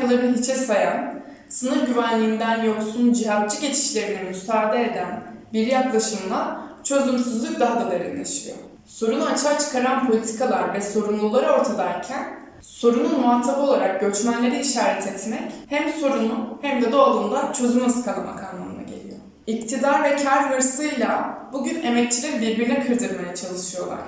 kaygılarını hiçe sayan, sınır güvenliğinden yoksun cihatçı geçişlerine müsaade eden bir yaklaşımla çözümsüzlük daha da derinleşiyor. Sorunu açığa çıkaran politikalar ve sorumluları ortadayken sorunun muhatabı olarak göçmenleri işaret etmek hem sorunu hem de doğalında çözümü ıskalamak anlamına geliyor. İktidar ve kar hırsıyla bugün emekçileri birbirine kırdırmaya çalışıyorlar.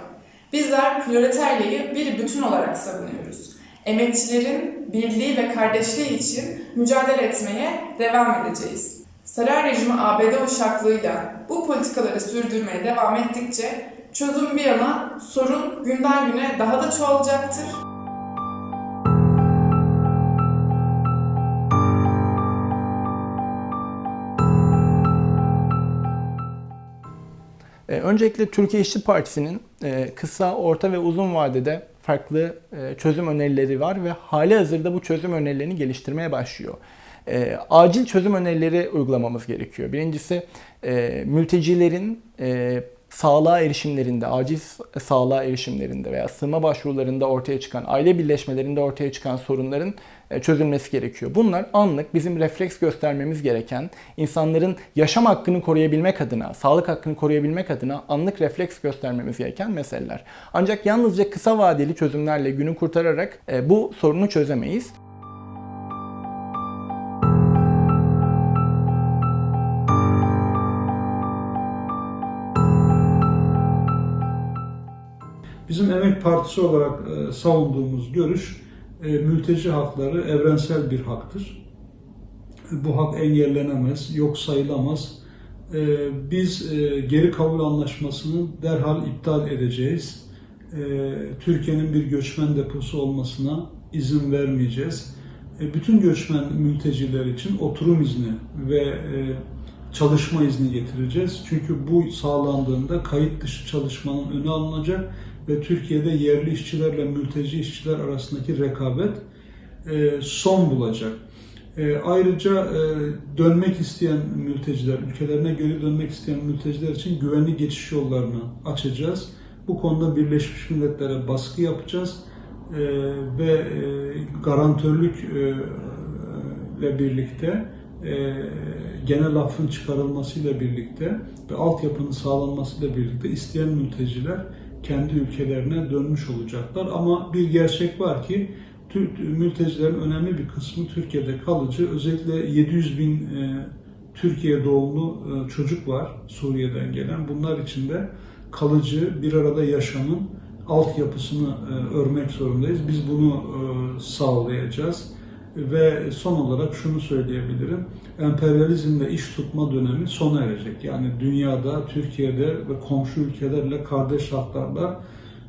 Bizler proletaryeyi bir bütün olarak savunuyoruz. Emekçilerin birliği ve kardeşliği için mücadele etmeye devam edeceğiz. Saray rejimi ABD uşaklığıyla bu politikaları sürdürmeye devam ettikçe çözüm bir yana sorun günden güne daha da çoğalacaktır. E, Öncelikle Türkiye İşçi Partisi'nin e, kısa, orta ve uzun vadede farklı e, çözüm önerileri var ve hali hazırda bu çözüm önerilerini geliştirmeye başlıyor. E, Acil çözüm önerileri uygulamamız gerekiyor. Birincisi e, mültecilerin sağlığa erişimlerinde, acil sağlığa erişimlerinde veya sığınma başvurularında ortaya çıkan, aile birleşmelerinde ortaya çıkan sorunların e, çözülmesi gerekiyor. Bunlar anlık bizim refleks göstermemiz gereken, insanların yaşam hakkını koruyabilmek adına, sağlık hakkını koruyabilmek adına anlık refleks göstermemiz gereken meseleler. Ancak yalnızca kısa vadeli çözümlerle günü kurtararak e, bu sorunu çözemeyiz. Bizim Emek Partisi olarak e, savunduğumuz görüş, e, mülteci hakları evrensel bir haktır. Bu hak engellenemez, yok sayılamaz. E, biz e, geri kabul anlaşmasını derhal iptal edeceğiz. E, Türkiye'nin bir göçmen deposu olmasına izin vermeyeceğiz. E, bütün göçmen mülteciler için oturum izni ve e, çalışma izni getireceğiz. Çünkü bu sağlandığında kayıt dışı çalışmanın önü alınacak ve Türkiye'de yerli işçilerle mülteci işçiler arasındaki rekabet e, son bulacak. E, ayrıca e, dönmek isteyen mülteciler, ülkelerine geri dönmek isteyen mülteciler için güvenli geçiş yollarını açacağız. Bu konuda Birleşmiş Milletler'e baskı yapacağız ve e, garantörlük e, ile birlikte genel affın çıkarılmasıyla birlikte ve altyapının sağlanmasıyla birlikte isteyen mülteciler kendi ülkelerine dönmüş olacaklar. Ama bir gerçek var ki Türk mültecilerin önemli bir kısmı Türkiye'de kalıcı. Özellikle 700 bin e, Türkiye doğumlu e, çocuk var Suriye'den gelen. Bunlar için de kalıcı bir arada yaşamın altyapısını e, örmek zorundayız. Biz bunu e, sağlayacağız. Ve son olarak şunu söyleyebilirim. Emperyalizmle iş tutma dönemi sona erecek. Yani dünyada, Türkiye'de ve komşu ülkelerle kardeş haklarla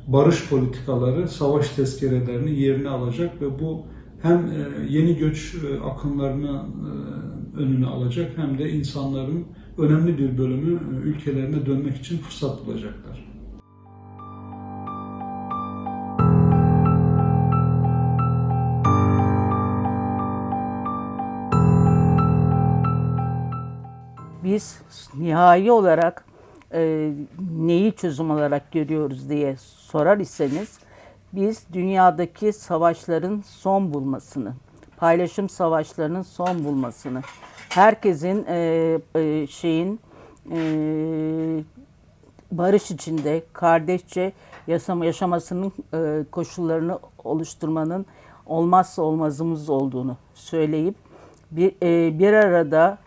barış politikaları, savaş tezkerelerini yerine alacak ve bu hem e, yeni göç e, akımlarını e, önüne alacak hem de insanların önemli bir bölümü ülkelerine dönmek için fırsat bulacaklar. Biz nihai olarak e, neyi çözüm olarak görüyoruz diye sorar iseniz biz dünyadaki savaşların son bulmasını, paylaşım savaşlarının son bulmasını, herkesin e, e, şeyin e, barış içinde kardeşçe yaşam, yaşamasının e, koşullarını oluşturmanın olmazsa olmazımız olduğunu söyleyip bir, e, bir arada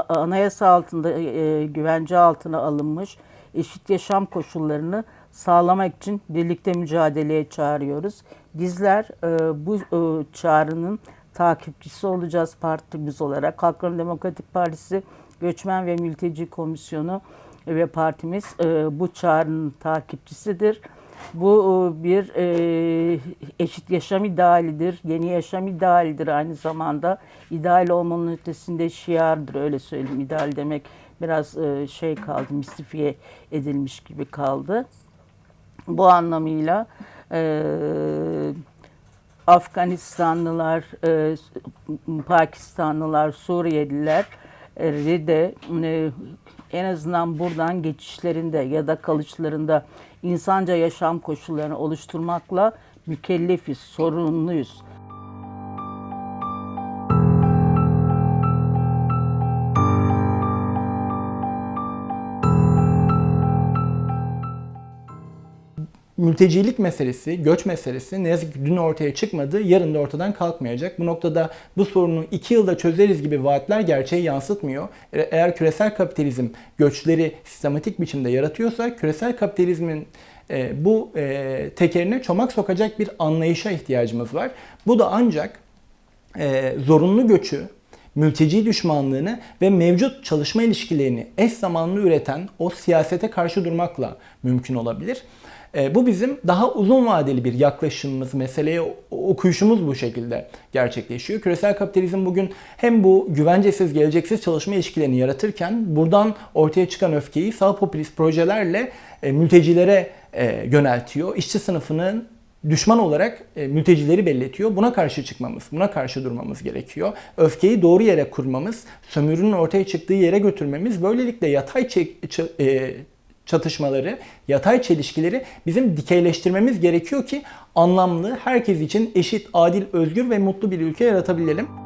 anayasa altında e, güvence altına alınmış eşit yaşam koşullarını sağlamak için birlikte mücadeleye çağırıyoruz. Bizler e, bu e, çağrının takipçisi olacağız partimiz olarak. Halkların Demokratik Partisi Göçmen ve Mülteci Komisyonu ve partimiz e, bu çağrının takipçisidir. Bu e, bir e, eşit yaşam idealidir, yeni yaşam idealidir aynı zamanda. İdeal olmanın ötesinde şiardır öyle söyleyeyim. İdeal demek biraz e, şey kaldı, mistifiye edilmiş gibi kaldı. Bu anlamıyla Afganistanlılar, Pakistanlılar, Suriyeliler de e, en azından buradan geçişlerinde ya da kalıçlarında insanca yaşam koşullarını oluşturmakla mükellefiz, sorumluyuz. Mültecilik meselesi, göç meselesi ne yazık ki dün ortaya çıkmadı, yarın da ortadan kalkmayacak. Bu noktada bu sorunu iki yılda çözeriz gibi vaatler gerçeği yansıtmıyor. E- Eğer küresel kapitalizm göçleri sistematik biçimde yaratıyorsa küresel kapitalizmin e, bu e, tekerine çomak sokacak bir anlayışa ihtiyacımız var. Bu da ancak e, zorunlu göçü, mülteci düşmanlığını ve mevcut çalışma ilişkilerini eş zamanlı üreten o siyasete karşı durmakla mümkün olabilir. E, bu bizim daha uzun vadeli bir yaklaşımımız, meseleye okuyuşumuz bu şekilde gerçekleşiyor. Küresel kapitalizm bugün hem bu güvencesiz, geleceksiz çalışma ilişkilerini yaratırken buradan ortaya çıkan öfkeyi sağ popülist projelerle e, mültecilere e, yöneltiyor. İşçi sınıfının düşman olarak e, mültecileri belletiyor. Buna karşı çıkmamız, buna karşı durmamız gerekiyor. Öfkeyi doğru yere kurmamız, sömürünün ortaya çıktığı yere götürmemiz, böylelikle yatay çek- ç- e, çatışmaları, yatay çelişkileri bizim dikeyleştirmemiz gerekiyor ki anlamlı, herkes için eşit, adil, özgür ve mutlu bir ülke yaratabilelim.